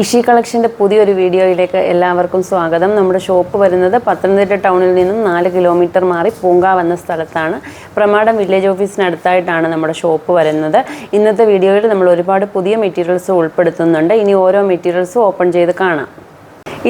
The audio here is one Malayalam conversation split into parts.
ഇഷി കളക്ഷന്റെ പുതിയൊരു വീഡിയോയിലേക്ക് എല്ലാവർക്കും സ്വാഗതം. നമ്മുടെ ഷോപ്പ് വരുന്നത് പത്തനംതിട്ട ടൗണിൽ നിന്നും നാല് കിലോമീറ്റർ മാറി പൂങ്കാവ് എന്ന സ്ഥലത്താണ്. പ്രമാടം വില്ലേജ് ഓഫീസിനടുത്തായിട്ടാണ് നമ്മുടെ ഷോപ്പ് വരുന്നത്. ഇന്നത്തെ വീഡിയോയിൽ നമ്മൾ ഒരുപാട് പുതിയ മെറ്റീരിയൽസ് ഉൾപ്പെടുത്തുന്നുണ്ട്. ഇനി ഓരോ മെറ്റീരിയൽസും ഓപ്പൺ ചെയ്ത് കാണാം.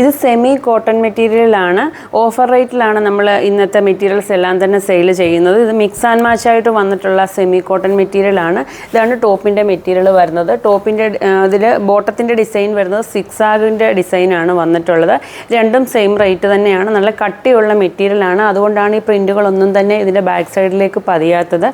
ഇത് സെമി കോട്ടൺ മെറ്റീരിയലാണ് ഓഫർ റേറ്റിലാണ് നമ്മൾ ഇന്നത്തെ മെറ്റീരിയൽസ് എല്ലാം തന്നെ സെയിൽ ചെയ്യുന്നത്. ഇത് മിക്സ് ആൻഡ് മാച്ച് ആയിട്ട് വന്നിട്ടുള്ള സെമി കോട്ടൺ മെറ്റീരിയലാണ് ഇതാണ് ടോപ്പിന്റെ മെറ്റീരിയൽ വരുന്നത്. ടോപ്പിന്റെ ഇതിൽ ബോട്ടത്തിന്റെ ഡിസൈൻ വരുന്നത് സിക്സ് ആഗിന്റെ ഡിസൈനാണ് വന്നിട്ടുള്ളത്. രണ്ടും സെയിം റേറ്റ് തന്നെയാണ്. നല്ല കട്ടിയുള്ള മെറ്റീരിയലാണ് അതുകൊണ്ടാണ് ഈ പ്രിന്റുകളൊന്നും തന്നെ ഇതിന്റെ ബാക്ക് സൈഡിലേക്ക് പതിയാത്തത്.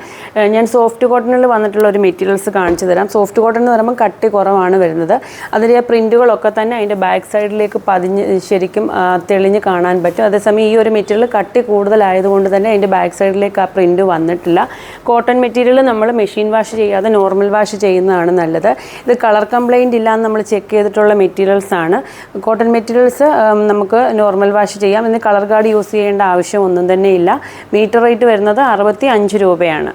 ഞാൻ സോഫ്റ്റ് കോട്ടണിൽ വന്നിട്ടുള്ള ഒരു മെറ്റീരിയൽസ് കാണിച്ചു തരാം. സോഫ്റ്റ് കോട്ടൺ എന്ന് പറയുമ്പോൾ കട്ടി കുറവാണ് വരുന്നത്. അതിലെ പ്രിന്റുകളൊക്കെ തന്നെ അതിന്റെ ബാക്ക് സൈഡിലേക്ക് പതിഞ്ഞ് ശരിക്കും തെളിഞ്ഞ് കാണാൻ പറ്റും. അതേസമയം ഈ ഒരു മെറ്റീരിയൽ കട്ടി കൂടുതലായതുകൊണ്ട് തന്നെ അതിന്റെ ബാക്ക് സൈഡിലേക്ക് ആ പ്രിന്റ് വന്നിട്ടില്ല. കോട്ടൺ മെറ്റീരിയൽ നമ്മൾ മെഷീൻ വാഷ് ചെയ്യാതെ നോർമൽ വാഷ് ചെയ്യുന്നതാണ് നല്ലത്. ഇത് കളർ കംപ്ലൈന്റ് ഇല്ലാന്ന് നമ്മൾ ചെക്ക് ചെയ്തിട്ടുള്ള മെറ്റീരിയൽസ് ആണ്. കോട്ടൺ മെറ്റീരിയൽസ് നമുക്ക് നോർമൽ വാഷ് ചെയ്യാം. ഇന്ന് കളർ കാർഡ് യൂസ് ചെയ്യേണ്ട ആവശ്യം ഒന്നും തന്നെ ഇല്ല. മീറ്റർ റേറ്റ് വരുന്നത് അറുപത്തി അഞ്ച് രൂപയാണ്.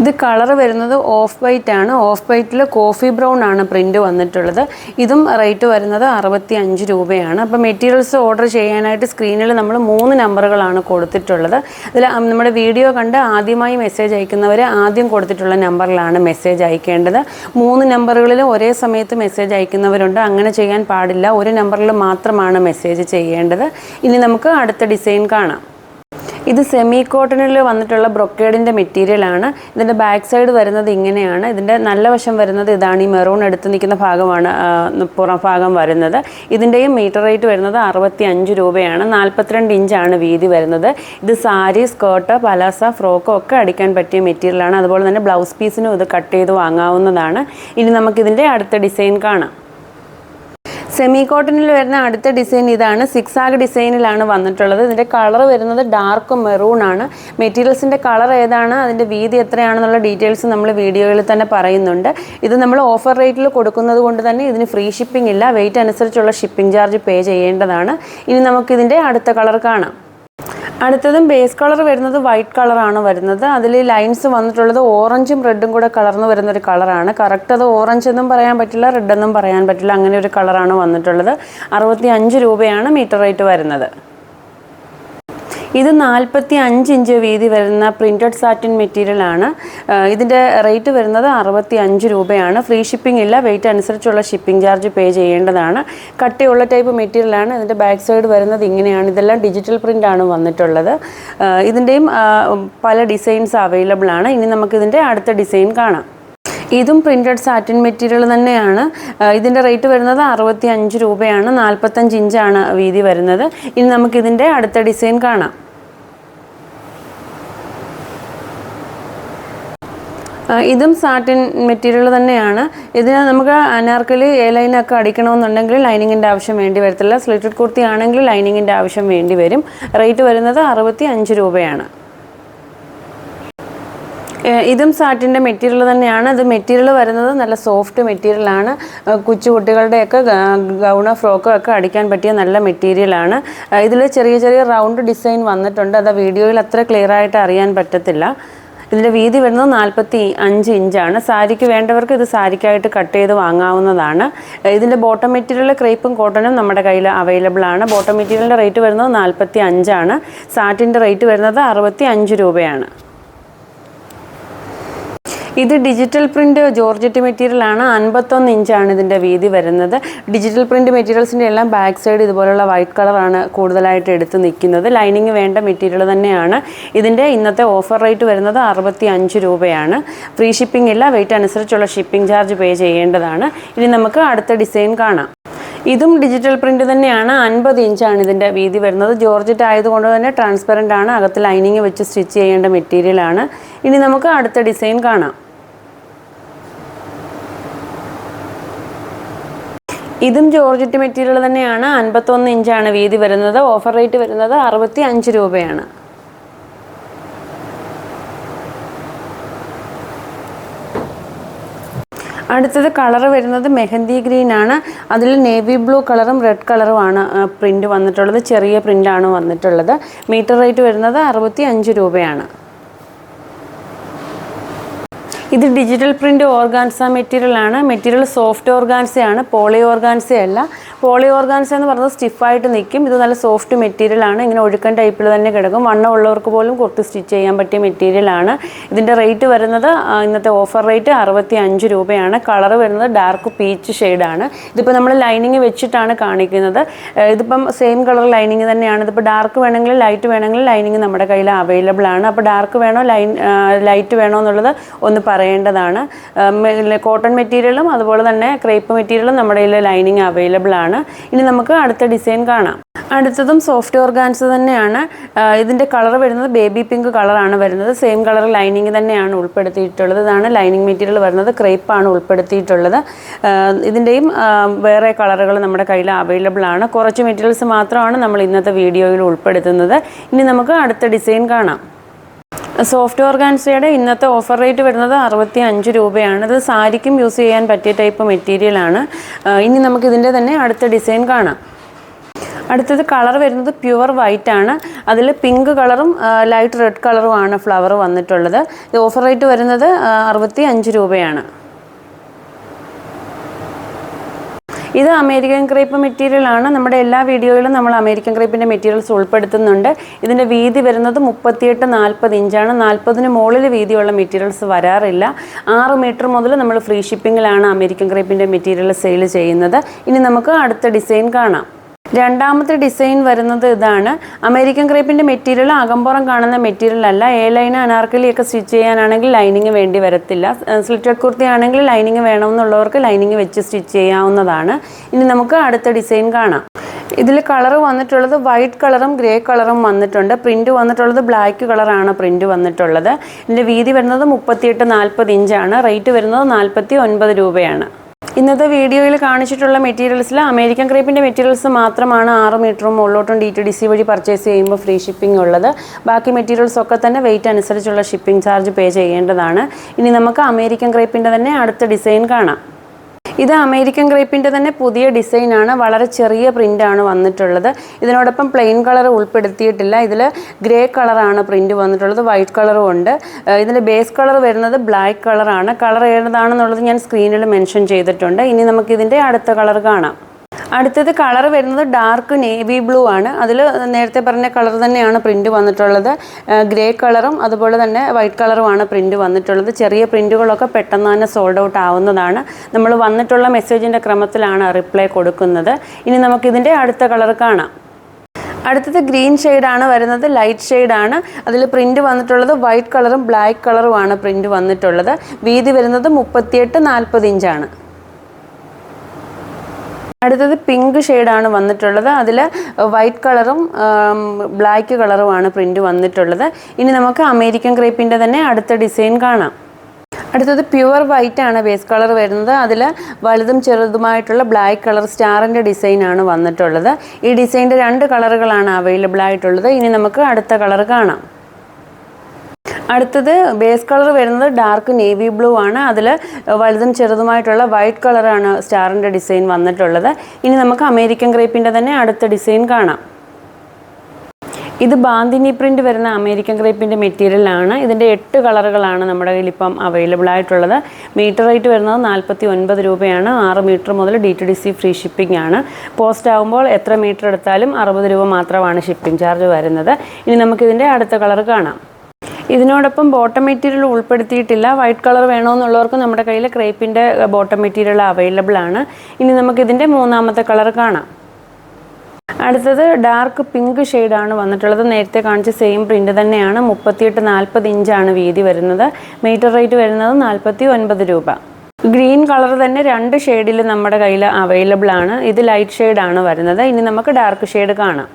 ഇത് കളർ വരുന്നത് ഓഫ് വൈറ്റ് ആണ്. ഓഫ് വൈറ്റിൽ കോഫി ബ്രൗൺ ആണ് പ്രിന്റ് വന്നിട്ടുള്ളത്. ഇതും റേറ്റ് വരുന്നത് അറുപത്തി അഞ്ച് രൂപയാണ്. അപ്പോൾ മെറ്റീരിയൽസ് ഓർഡർ ചെയ്യാനായിട്ട് സ്ക്രീനിൽ നമ്മൾ മൂന്ന് നമ്പറുകളാണ് കൊടുത്തിട്ടുള്ളത്. അതിൽ നമ്മുടെ വീഡിയോ കണ്ട് ആദ്യമായി മെസ്സേജ് അയക്കുന്നവർ ആദ്യം കൊടുത്തിട്ടുള്ള നമ്പറിലാണ് മെസ്സേജ് അയക്കേണ്ടത്. മൂന്ന് നമ്പറുകളിൽ ഒരേ സമയത്ത് മെസ്സേജ് അയക്കുന്നവരുണ്ട്. അങ്ങനെ ചെയ്യാൻ പാടില്ല. ഒരു നമ്പറിൽ മാത്രമാണ് മെസ്സേജ് ചെയ്യേണ്ടത്. ഇനി നമുക്ക് അടുത്ത ഡിസൈൻ കാണാം. ഇത് സെമി കോട്ടണിൽ വന്നിട്ടുള്ള ബ്രൊക്കേഡിന്റെ മെറ്റീരിയലാണ് ഇതിന്റെ ബാക്ക് സൈഡ് വരുന്നത് ഇങ്ങനെയാണ്. ഇതിന്റെ നല്ല വശം വരുന്നത് ഇതാണ്. ഈ മെറൂൺ എടുത്ത് നിൽക്കുന്ന ഭാഗമാണ് പുറം ഭാഗം വരുന്നത്. ഇതിന്റെയും മീറ്റർ റേറ്റ് വരുന്നത് അറുപത്തി അഞ്ച് രൂപയാണ് നാൽപ്പത്തിരണ്ട് ഇഞ്ചാണ് വീതി വരുന്നത്. ഇത് സാരി സ്കേർട്ട് പലാസ ഫ്രോക്കോ ഒക്കെ അടിക്കാൻ പറ്റിയ മെറ്റീരിയലാണ് അതുപോലെ തന്നെ ബ്ലൗസ് പീസിനും ഇത് കട്ട് ചെയ്ത് വാങ്ങാവുന്നതാണ്. ഇനി നമുക്കിതിന്റെ അടുത്ത ഡിസൈൻ കാണാം. സെമി കോട്ടണിൽ വരുന്ന അടുത്ത ഡിസൈൻ ഇതാണ്. സിക്സ് ആഗ് ഡിസൈനിലാണ് വന്നിട്ടുള്ളത്. ഇതിന്റെ കളർ വരുന്നത് ഡാർക്ക് മെറൂൺ ആണ്. മെറ്റീരിയൽസിന്റെ കളർ ഏതാണ്? അതിന്റെ വീതി എത്രയാണെന്നുള്ള ഡീറ്റെയിൽസ് നമ്മൾ വീഡിയോയിൽ തന്നെ പറയുന്നുണ്ട്. ഇത് നമ്മൾ ഓഫർ റേറ്റിൽ കൊടുക്കുന്നത് കൊണ്ട് തന്നെ ഇതിന് ഫ്രീ ഷിപ്പിംഗ് ഇല്ല. വെയിറ്റ് അനുസരിച്ചുള്ള ഷിപ്പിംഗ് ചാർജ് പേ ചെയ്യേണ്ടതാണ്. ഇനി നമുക്കിതിന്റെ അടുത്ത കളർ കാണാം. അടുത്തതും ബേസ് കളർ വരുന്നത് വൈറ്റ് കളറാണ് വരുന്നത്. അതിൽ ലൈൻസ് വന്നിട്ടുള്ളത് ഓറഞ്ചും റെഡും കൂടെ കലർന്ന് വരുന്ന ഒരു കളറാണ് കറക്റ്റ് അത് ഓറഞ്ച് എന്നും പറയാൻ പറ്റില്ല റെഡ് എന്നും പറയാൻ പറ്റില്ല. അങ്ങനെ ഒരു കളറാണ് വന്നിട്ടുള്ളത്. അറുപത്തി അഞ്ച് രൂപയാണ് മീറ്റർ റേറ്റ് വരുന്നത്. ഇത് നാൽപ്പത്തി അഞ്ച് ഇഞ്ച് വീതി വരുന്ന പ്രിന്റഡ് സാറ്റിൻ മെറ്റീരിയൽ ആണ്. ഇതിന്റെ റേറ്റ് വരുന്നത് അറുപത്തി അഞ്ച് രൂപയാണ്. ഫ്രീ ഷിപ്പിംഗ് ഇല്ല. വെയിറ്റ് അനുസരിച്ചുള്ള ഷിപ്പിംഗ് ചാർജ് പേ ചെയ്യേണ്ടതാണ്. കട്ടിയുള്ള ടൈപ്പ് മെറ്റീരിയലാണ് ഇതിന്റെ ബാക്ക് സൈഡ് വരുന്നത് ഇങ്ങനെയാണ്. ഇതെല്ലാം ഡിജിറ്റൽ പ്രിന്റ് ആണ് വന്നിട്ടുള്ളത്. ഇതിന്റെയും പല ഡിസൈൻസ് അവൈലബിൾ ആണ്. ഇനി നമുക്കിതിന്റെ അടുത്ത ഡിസൈൻ കാണാം. ഇതും പ്രിന്റഡ് സാറ്റിൻ മെറ്റീരിയൽ തന്നെയാണ്. ഇതിന്റെ റേറ്റ് വരുന്നത് അറുപത്തി അഞ്ച് രൂപയാണ് നാൽപ്പത്തഞ്ച് ഇഞ്ചാണ് വീതി വരുന്നത്. ഇനി നമുക്കിതിന്റെ അടുത്ത ഡിസൈൻ കാണാം. ഇതും സാറ്റിൻ മെറ്റീരിയൽ തന്നെയാണ്. ഇതിന് നമുക്ക് അനാർക്കലി എ ലൈനൊക്കെ അടിക്കണമെന്നുണ്ടെങ്കിൽ ലൈനിങ്ങിന്റെ ആവശ്യം വേണ്ടി വരത്തില്ല. സ്ലിറ്റഡ് കുർത്തി ആണെങ്കിൽ ലൈനിങ്ങിന്റെ ആവശ്യം വേണ്ടി വരും. റേറ്റ് വരുന്നത് അറുപത്തി അഞ്ച് രൂപയാണ്. ഇതും സാറ്റിന്റെ മെറ്റീരിയൽ തന്നെയാണ്. ഇത് മെറ്റീരിയൽ വരുന്നത് നല്ല സോഫ്റ്റ് മെറ്റീരിയലാണ് കൊച്ചുകുട്ടികളുടെയൊക്കെ ഗൗണ ഫ്രോക്ക് ഒക്കെ അടിക്കാൻ പറ്റിയ നല്ല മെറ്റീരിയലാണ് ഇതിൽ ചെറിയ ചെറിയ റൗണ്ട് ഡിസൈൻ വന്നിട്ടുണ്ട്. അത് വീഡിയോയിൽ അത്ര ക്ലിയർ ആയിട്ട് അറിയാൻ പറ്റത്തില്ല. ഇതിന്റെ വീതി വരുന്നത് നാൽപ്പത്തി അഞ്ച് ഇഞ്ചാണ് സാരിക്ക് വേണ്ടവർക്ക് ഇത് സാരിക്കായിട്ട് കട്ട് ചെയ്ത് വാങ്ങാവുന്നതാണ്. ഇതിന്റെ ബോട്ടം മെറ്റീരിയൽ ക്രേപ്പും കോട്ടണും നമ്മുടെ കയ്യിൽ അവൈലബിൾ ആണ്. ബോട്ടം മെറ്റീരിയലിന്റെ റേറ്റ് വരുന്നത് നാൽപ്പത്തി അഞ്ചാണ് സാറ്റിന്റെ റേറ്റ് വരുന്നത് അറുപത്തി അഞ്ച് രൂപയാണ്. ഇത് ഡിജിറ്റൽ പ്രിന്റ് ജോർജറ്റ് മെറ്റീരിയൽ ആണ്. അൻപത്തൊന്ന് ഇഞ്ചാണ് ഇതിന്റെ വീതി വരുന്നത്. ഡിജിറ്റൽ പ്രിന്റ് മെറ്റീരിയൽസിന്റെ എല്ലാം ബാക്ക് സൈഡ് ഇതുപോലുള്ള വൈറ്റ് കളറാണ് കൂടുതലായിട്ട് എടുത്ത് നിൽക്കുന്നത്. ലൈനിങ് വേണ്ട മെറ്റീരിയൽ തന്നെയാണ്. ഇതിന്റെ ഇന്നത്തെ ഓഫർ റേറ്റ് വരുന്നത് അറുപത്തി അഞ്ച് രൂപയാണ്. ഫ്രീ ഷിപ്പിംഗ് ഇല്ല. വെയിറ്റ് അനുസരിച്ചുള്ള ഷിപ്പിംഗ് ചാർജ് പേ ചെയ്യേണ്ടതാണ്. ഇനി നമുക്ക് അടുത്ത ഡിസൈൻ കാണാം. ഇതും ഡിജിറ്റൽ പ്രിന്റ് തന്നെയാണ്. അൻപത് ഇഞ്ചാണ് ഇതിന്റെ വീതി വരുന്നത്. ജോർജറ്റ് ആയതുകൊണ്ട് തന്നെ ട്രാൻസ്പെറന്റ് ആണ്. അകത്ത് ലൈനിങ് വെച്ച് സ്റ്റിച്ച് ചെയ്യേണ്ട മെറ്റീരിയലാണ് ഇനി നമുക്ക് അടുത്ത ഡിസൈൻ കാണാം. ഇതും ജോർജറ്റ് മെറ്റീരിയൽ തന്നെയാണ്. അൻപത്തൊന്ന് ഇഞ്ചാണ് വീതി വരുന്നത്. ഓഫർ റേറ്റ് വരുന്നത് അറുപത്തി അഞ്ച് രൂപയാണ്. അടുത്തത് കളർ വരുന്നത് മെഹന്തി ഗ്രീൻ ആണ്. അതിൽ നേവി ബ്ലൂ കളറും റെഡ് കളറുമാണ് പ്രിന്റ് വന്നിട്ടുള്ളത്. ചെറിയ പ്രിന്റാണ് വന്നിട്ടുള്ളത്. മീറ്റർ റേറ്റ് വരുന്നത് അറുപത്തി അഞ്ച് രൂപയാണ്. ഇത് ഡിജിറ്റൽ പ്രിന്റ് ഓർഗാൻസ മെറ്റീരിയൽ ആണ്. മെറ്റീരിയൽ സോഫ്റ്റ് ഓർഗാൻസയാണ് പോളി ഓർഗാൻസ അല്ല. പോളി ഓർഗാൻസ എന്ന് പറഞ്ഞത് സ്റ്റിഫായിട്ട് നിൽക്കും. ഇത് നല്ല സോഫ്റ്റ് മെറ്റീരിയൽ ആണ്. ഇങ്ങനെ ഒഴുക്കൻ ടൈപ്പിൽ തന്നെ കിടക്കും. വണ്ണം ഉള്ളവർക്ക് പോലും കുർത്തി സ്റ്റിച്ച് ചെയ്യാൻ പറ്റിയ മെറ്റീരിയൽ ആണ്. ഇതിന്റെ റേറ്റ് വരുന്നത് ഇന്നത്തെ ഓഫർ റേറ്റ് അറുപത്തി അഞ്ച് രൂപയാണ്. കളർ വരുന്നത് ഡാർക്ക് പീച്ച് ഷെയ്ഡാണ് ഇതിപ്പോൾ നമ്മൾ ലൈനിങ് വെച്ചിട്ടാണ് കാണിക്കുന്നത്. ഇതിപ്പം സെയിം കളർ ലൈനിങ് തന്നെയാണ്. ഇതിപ്പോൾ ഡാർക്ക് വേണമെങ്കിൽ ലൈറ്റ് വേണമെങ്കിൽ ലൈനിങ് നമ്മുടെ കയ്യിൽ അവൈലബിൾ ആണ്. അപ്പോൾ ഡാർക്ക് വേണോ ലൈൻ ലൈറ്റ് വേണോ എന്നുള്ളത് ഒന്ന് പറയേണ്ടതാണ്. കോട്ടൺ മെറ്റീരിയലും അതുപോലെ തന്നെ ക്രേപ്പ് മെറ്റീരിയലും നമ്മുടെ കയ്യിൽ ലൈനിങ് അവൈലബിൾ ആണ്. ഇനി നമുക്ക് അടുത്ത ഡിസൈൻ കാണാം. അടുത്തതും സോഫ്റ്റ് ഓർഗാൻസ് തന്നെയാണ്. ഇതിന്റെ കളർ വരുന്നത് ബേബി പിങ്ക് കളറാണ് വരുന്നത്. സെയിം കളർ ലൈനിങ് തന്നെയാണ് ഉൾപ്പെടുത്തിയിട്ടുള്ളത്. ഇതാണ് ലൈനിങ് മെറ്റീരിയൽ വരുന്നത്. ക്രേപ്പാണ് ഉൾപ്പെടുത്തിയിട്ടുള്ളത്. ഇതിന്റെയും വേറെ കളറുകൾ നമ്മുടെ കയ്യിൽ അവൈലബിൾ ആണ്. കുറച്ച് മെറ്റീരിയൽസ് മാത്രമാണ് നമ്മൾ ഇന്നത്തെ വീഡിയോയിൽ ഉൾപ്പെടുത്തുന്നത്. ഇനി നമുക്ക് അടുത്ത ഡിസൈൻ കാണാം. സോഫ്റ്റ് ഓർഗാൻസയുടെ ഇന്നത്തെ ഓഫർ റേറ്റ് വരുന്നത് അറുപത്തി അഞ്ച് രൂപയാണ്. ഇത് സാരിക്കും യൂസ് ചെയ്യാൻ പറ്റിയ ടൈപ്പ് മെറ്റീരിയലാണ് ഇനി നമുക്ക് ഇതിന്റെ തന്നെ അടുത്ത ഡിസൈൻ കാണാം. അടുത്തത് കളർ വരുന്നത് പ്യുവർ വൈറ്റ് ആണ്. അതിൽ പിങ്ക് കളറും ലൈറ്റ് റെഡ് കളറുമാണ് ഫ്ലവർ വന്നിട്ടുള്ളത്. ഓഫർ റേറ്റ് വരുന്നത് അറുപത്തി അഞ്ച് രൂപയാണ്. ഇത് അമേരിക്കൻ ക്രേപ്പ് മെറ്റീരിയൽ ആണ്. നമ്മുടെ എല്ലാ വീഡിയോയിലും നമ്മൾ അമേരിക്കൻ ക്രേപ്പിന്റെ മെറ്റീരിയൽസ് ഉൾപ്പെടുത്തുന്നുണ്ട്. ഇതിന്റെ വീതി വരുന്നത് മുപ്പത്തിയെട്ട് നാൽപ്പത് ഇഞ്ചാണ്. നാൽപ്പതിന് മുകളിൽ വീതിയുള്ള മെറ്റീരിയൽസ് വരാറില്ല. ആറ് മീറ്റർ മുതൽ നമ്മൾ ഫ്രീ ഷിപ്പിങ്ങിലാണ് അമേരിക്കൻ ക്രേപ്പിന്റെ മെറ്റീരിയൽ സെയിൽ ചെയ്യുന്നത്. ഇനി നമുക്ക് അടുത്ത ഡിസൈൻ കാണാം. രണ്ടാമത്തെ ഡിസൈൻ വരുന്നത് ഇതാണ്. അമേരിക്കൻ ക്രേപ്പിന്റെ മെറ്റീരിയൽ അകമ്പുറം കാണുന്ന മെറ്റീരിയൽ അല്ല. എ ലൈൻ അനാർക്കലിയൊക്കെ സ്റ്റിച്ച് ചെയ്യാനാണെങ്കിൽ ലൈനിങ് വേണ്ടി വരത്തില്ല. സ്ലിറ്റഡ് കുർത്തി ആണെങ്കിൽ ലൈനിങ് വേണമെന്നുള്ളവർക്ക് ലൈനിങ് വെച്ച് സ്റ്റിച്ച് ചെയ്യാവുന്നതാണ്. ഇനി നമുക്ക് അടുത്ത ഡിസൈൻ കാണാം. ഇതിൽ കളർ വന്നിട്ടുള്ളത് വൈറ്റ് കളറും ഗ്രേ കളറും വന്നിട്ടുണ്ട്. പ്രിന്റ് വന്നിട്ടുള്ളത് ബ്ലാക്ക് കളറാണ് പ്രിന്റ് വന്നിട്ടുള്ളത്. ഇതിന്റെ വീതി വരുന്നത് മുപ്പത്തിയെട്ട് നാൽപ്പത് ഇഞ്ചാണ്. റേറ്റ് വരുന്നത് നാൽപ്പത്തി ഒൻപത് രൂപയാണ്. ഇന്നത്തെ വീഡിയോയിൽ കാണിച്ചിട്ടുള്ള മെറ്റീരിയൽസിൽ അമേരിക്കൻ ക്രേപ്പിന്റെ മെറ്റീരിയൽസ് മാത്രമാണ് ആറ് മീറ്ററും മുകളിലോട്ടും ഡി ടി ഡി സി വഴി പർച്ചേസ് ചെയ്യുമ്പോൾ ഫ്രീ ഷിപ്പിംഗ് ഉള്ളത്. ബാക്കി മെറ്റീരിയൽസ് ഒക്കെ തന്നെ വെയിറ്റ് അനുസരിച്ചുള്ള ഷിപ്പിംഗ് ചാർജ് പേ ചെയ്യേണ്ടതാണ്. ഇനി നമുക്ക് അമേരിക്കൻ ക്രേപ്പിന്റെ തന്നെ അടുത്ത ഡിസൈൻ കാണാം. ഇത് അമേരിക്കൻ ക്രേപ്പിന്റെ തന്നെ പുതിയ ഡിസൈനാണ് വളരെ ചെറിയ പ്രിന്റാണ് വന്നിട്ടുള്ളത്. ഇതിനോടൊപ്പം പ്ലെയിൻ കളർ ഉൾപ്പെടുത്തിയിട്ടില്ല. ഇതിൽ ഗ്രേ കളറാണ് പ്രിന്റ് വന്നിട്ടുള്ളത്. വൈറ്റ് കളറും ഉണ്ട്. ഇതിന്റെ ബേസ് കളർ വരുന്നത് ബ്ലാക്ക് കളറാണ് കളർ ഏതാണെന്നുള്ളത് ഞാൻ സ്ക്രീനിൽ മെൻഷൻ ചെയ്തിട്ടുണ്ട്. ഇനി നമുക്കിതിന്റെ അടുത്ത കളർ കാണാം. അടുത്തത് കളർ വരുന്നത് ഡാർക്ക് നേവി ബ്ലൂ ആണ്. അതിൽ നേരത്തെ പറഞ്ഞ കളർ തന്നെയാണ് പ്രിന്റ് വന്നിട്ടുള്ളത്. ഗ്രേ കളറും അതുപോലെ തന്നെ വൈറ്റ് കളറുമാണ് പ്രിന്റ് വന്നിട്ടുള്ളത്. ചെറിയ പ്രിന്റുകളൊക്കെ പെട്ടെന്ന് തന്നെ സോൾഡ് ഔട്ട് ആവുന്നതാണ്. നമ്മൾ വന്നിട്ടുള്ള മെസ്സേജിന്റെ ക്രമത്തിലാണ് റിപ്ലൈ കൊടുക്കുന്നത്. ഇനി നമുക്കിതിന്റെ അടുത്ത കളർ കാണാം. അടുത്തത് ഗ്രീൻ ഷെയ്ഡാണ് വരുന്നത്. ലൈറ്റ് ഷെയ്ഡാണ് അതിൽ പ്രിന്റ് വന്നിട്ടുള്ളത് വൈറ്റ് കളറും ബ്ലാക്ക് കളറുമാണ് പ്രിന്റ് വന്നിട്ടുള്ളത്. വീതി വരുന്നത് മുപ്പത്തിയെട്ട് നാൽപ്പത് ഇഞ്ചാണ്. അടുത്തത് പിങ്ക് ഷെയ്ഡാണ് വന്നിട്ടുള്ളത്. അതിൽ വൈറ്റ് കളറും ബ്ലാക്ക് കളറുമാണ് പ്രിന്റ് വന്നിട്ടുള്ളത്. ഇനി നമുക്ക് അമേരിക്കൻ ക്രേപ്പിന്റെ തന്നെ അടുത്ത ഡിസൈൻ കാണാം. അടുത്തത് പ്യുവർ വൈറ്റ് ആണ് ബേസ് കളർ വരുന്നത്. അതിൽ വലുതും ചെറുതുമായിട്ടുള്ള ബ്ലാക്ക് കളർ സ്റ്റാറിന്റെ ഡിസൈനാണ് വന്നിട്ടുള്ളത്. ഈ ഡിസൈന്റെ രണ്ട് കളറുകളാണ് അവൈലബിൾ ആയിട്ടുള്ളത്. ഇനി നമുക്ക് അടുത്ത കളർ കാണാം. അടുത്തത് ബേസ് കളർ വരുന്നത് ഡാർക്ക് നേവി ബ്ലൂ ആണ്. അതിൽ വലുതും ചെറുതുമായിട്ടുള്ള വൈറ്റ് കളറാണ് സ്റ്റാറിന്റെ ഡിസൈൻ വന്നിട്ടുള്ളത്. ഇനി നമുക്ക് അമേരിക്കൻ ക്രേപ്പിന്റെ തന്നെ അടുത്ത ഡിസൈൻ കാണാം. ഇത് ബാന്തിനി പ്രിന്റ് വരുന്ന അമേരിക്കൻ ക്രേപ്പിന്റെ മെറ്റീരിയലാണ് ഇതിന്റെ എട്ട് കളറുകളാണ് നമ്മുടെ കയ്യിൽ ഇപ്പം അവൈലബിൾ ആയിട്ടുള്ളത്. മീറ്റർ റേറ്റ് വരുന്നത് നാൽപ്പത്തി ഒൻപത് രൂപയാണ്. ആറ് മീറ്റർ മുതൽ D T D C free shipping ആണ്. പോസ്റ്റ് ആകുമ്പോൾ എത്ര മീറ്റർ എടുത്താലും അറുപത് രൂപ മാത്രമാണ് ഷിപ്പിംഗ് ചാർജ് വരുന്നത്. ഇനി നമുക്കിതിന്റെ അടുത്ത കളർ കാണാം. ഇതിനോടൊപ്പം ബോട്ടം മെറ്റീരിയൽ ഉൾപ്പെടുത്തിയിട്ടില്ല. വൈറ്റ് കളർ വേണമെന്നുള്ളവർക്ക് നമ്മുടെ കയ്യിൽ ക്രേപ്പിന്റെ ബോട്ടം മെറ്റീരിയൽ അവൈലബിൾ ആണ്. ഇനി നമുക്ക് നമുക്കിതിന്റെ മൂന്നാമത്തെ കളർ കാണാം. അടുത്തത് ഡാർക്ക് പിങ്ക് ഷെയ്ഡാണ് വന്നിട്ടുള്ളത്. നേരത്തെ കാണിച്ച സെയിം പ്രിന്റ് തന്നെയാണ്. മുപ്പത്തിയെട്ട് നാൽപ്പത് ഇഞ്ചാണ് വീതി വരുന്നത്. മീറ്റർ റേറ്റ് വരുന്നത് നാൽപ്പത്തി ഒൻപത് രൂപ. ഗ്രീൻ കളർ തന്നെ രണ്ട് ഷെയ്ഡിൽ നമ്മുടെ കയ്യിൽ അവൈലബിൾ ആണ്. ഇത് ലൈറ്റ് ഷെയ്ഡാണ് വരുന്നത്. ഇനി നമുക്ക് ഡാർക്ക് ഷെയ്ഡ് കാണാം.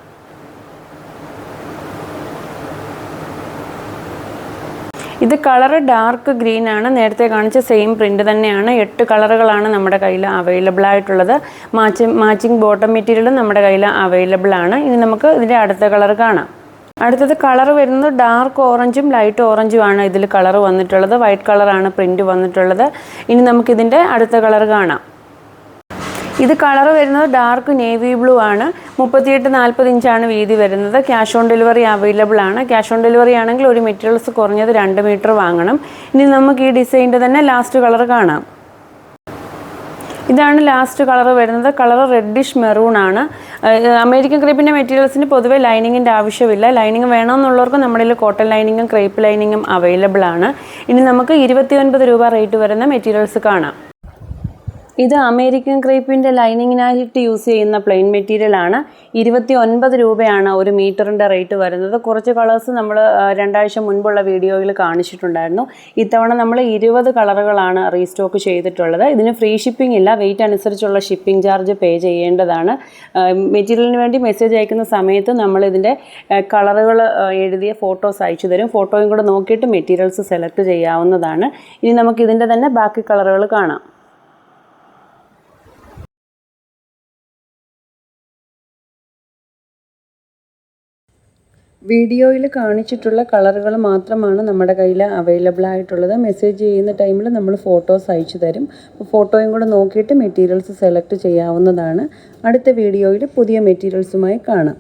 കളർ ഡാർക്ക് ഗ്രീൻ ആണ്. നേരത്തെ കാണിച്ച സെയിം പ്രിന്റ് തന്നെയാണ്. എട്ട് കളറുകളാണ് നമ്മുടെ കയ്യിൽ അവൈലബിൾ ആയിട്ടുള്ളത്. മാച്ചിങ് മാച്ചിങ് ബോട്ടം മെറ്റീരിയലും നമ്മുടെ കയ്യിൽ അവൈലബിൾ ആണ്. ഇനി നമുക്ക് ഇതിന്റെ അടുത്ത കളർ കാണാം. അടുത്തത് കളർ വരുന്നത് ഡാർക്ക് ഓറഞ്ചും ലൈറ്റ് ഓറഞ്ചും ആണ് ഇതിൽ കളർ വന്നിട്ടുള്ളത്. വൈറ്റ് കളറാണ് പ്രിന്റ് വന്നിട്ടുള്ളത്. ഇനി നമുക്കിതിന്റെ അടുത്ത കളർ കാണാം. ഇത് കളർ വരുന്നത് ഡാർക്ക് നേവി ബ്ലൂ ആണ്. മുപ്പത്തിയെട്ട് നാൽപ്പത് ഇഞ്ചാണ് വീതി വരുന്നത്. ക്യാഷ് ഓൺ ഡെലിവറി അവൈലബിൾ ആണ്. ക്യാഷ് ഓൺ ഡെലിവറി ആണെങ്കിൽ ഒരു മെറ്റീരിയൽസ് കുറഞ്ഞത് രണ്ട് മീറ്റർ വാങ്ങണം. ഇനി നമുക്ക് ഈ ഡിസൈനിന്റെ തന്നെ ലാസ്റ്റ് കളർ കാണാം. ഇതാണ് ലാസ്റ്റ് കളർ വരുന്നത്. കളർ റെഡിഷ് മെറൂൺ ആണ്. അമേരിക്കൻ ക്രേപ്പിന്റെ മെറ്റീരിയൽസിന് പൊതുവേ ലൈനിങ്ങിന്റെ ആവശ്യമില്ല. ലൈനിങ് വേണമെന്നുള്ളവർക്ക് നമ്മുടെ കോട്ടൺ ലൈനിങ്ങും ക്രേപ്പ് ലൈനിങ്ങും അവൈലബിൾ ആണ്. ഇനി നമുക്ക് ഇരുപത്തി രൂപ റേറ്റ് വരുന്ന മെറ്റീരിയൽസ് കാണാം. ഇത് അമേരിക്കൻ ക്രേപ്പിന്റെ ലൈനിങ്ങിനായിട്ട് യൂസ് ചെയ്യുന്ന പ്ലെയിൻ മെറ്റീരിയൽ ആണ് ഇരുപത്തി ഒൻപത് രൂപയാണ് ഒരു മീറ്ററിന്റെ റേറ്റ് വരുന്നത്. കുറച്ച് കളേഴ്സ് നമ്മൾ രണ്ടാഴ്ച മുൻപുള്ള വീഡിയോയിൽ കാണിച്ചിട്ടുണ്ടായിരുന്നു. ഇത്തവണ നമ്മൾ ഇരുപത് കളറുകളാണ് റീസ്റ്റോക്ക് ചെയ്തിട്ടുള്ളത്. ഇതിന് ഫ്രീ ഷിപ്പിംഗ് ഇല്ല. വെയിറ്റ് അനുസരിച്ചുള്ള ഷിപ്പിംഗ് ചാർജ് പേ ചെയ്യേണ്ടതാണ്. മെറ്റീരിയലിന് വേണ്ടി മെസ്സേജ് അയക്കുന്ന സമയത്ത് നമ്മൾ ഇതിന്റെ കളറുകൾ എഴുതിയ ഫോട്ടോസ് അയച്ചു തരും. ഫോട്ടോയും കൂടെ നോക്കിയിട്ട് മെറ്റീരിയൽസ് സെലക്ട് ചെയ്യാവുന്നതാണ്. ഇനി നമുക്ക് ഇതിന്റെ തന്നെ ബാക്കി കളറുകൾ കാണാം. വീഡിയോയിൽ കാണിച്ചിട്ടുള്ള കളറുകൾ മാത്രമാണ് നമ്മുടെ കയ്യിൽ അവൈലബിൾ ആയിട്ടുള്ളത്. മെസ്സേജ് ചെയ്യുന്ന ടൈമിൽ നമ്മൾ ഫോട്ടോസ് അയച്ചു തരും. അപ്പോൾ ഫോട്ടോയും കൂടെ നോക്കിയിട്ട് മെറ്റീരിയൽസ് സെലക്ട് ചെയ്യാവുന്നതാണ്. അടുത്ത വീഡിയോയിൽ പുതിയ മെറ്റീരിയൽസുമായി കാണാം.